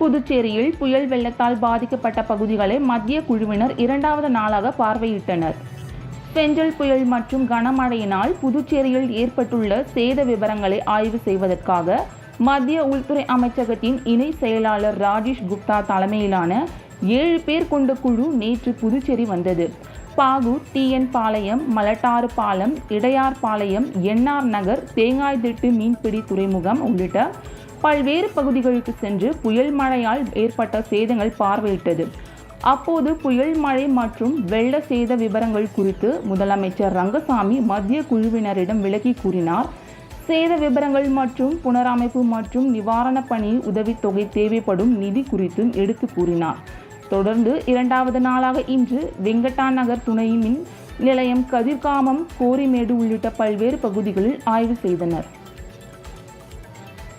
புதுச்சேரியில் புயல் வெள்ளத்தால் பாதிக்கப்பட்ட பகுதிகளை மத்திய குழுவினர் இரண்டாவது நாளாக பார்வையிட்டனர். பெஞ்சல் புயல் மற்றும் கனமழையினால் புதுச்சேரியில் ஏற்பட்டுள்ள சேத விவரங்களை ஆய்வு செய்வதற்காக மத்திய உள்துறை அமைச்சகத்தின் இணை செயலாளர் ராஜேஷ் குப்தா தலைமையிலான ஏழு பேர் கொண்ட குழு நேற்று புதுச்சேரி வந்தது. பாகூர் டிஎன் பாளையம் மலட்டாறு பாலம் இடையார் பாளையம் என்ஆர் நகர் தேங்காய்திட்டு மீன்பிடி துறைமுகம் உள்ளிட்ட பல்வேறு பகுதிகளுக்கு சென்று புயல் மழையால் ஏற்பட்ட சேதங்கள் பார்வையிட்டது. அப்போது புயல் மழை மற்றும் வெள்ள சேத விவரங்கள் குறித்து முதலமைச்சர் ரங்கசாமி மத்திய குழுவினரிடம் விளக்கி கூறினார். சேத விவரங்கள் மற்றும் புனரமைப்பு மற்றும் நிவாரணப் பணி உதவித்தொகை தேவைப்படும் நிதி குறித்தும் எடுத்து கூறினார். தொடர்ந்து இரண்டாவது நாளாக இன்று வெங்கட்டா நகர் துணையின் நிலையம் கதிர்காமம் கோரிமேடு உள்ளிட்ட பல்வேறு பகுதிகளில் ஆய்வு செய்தனர்.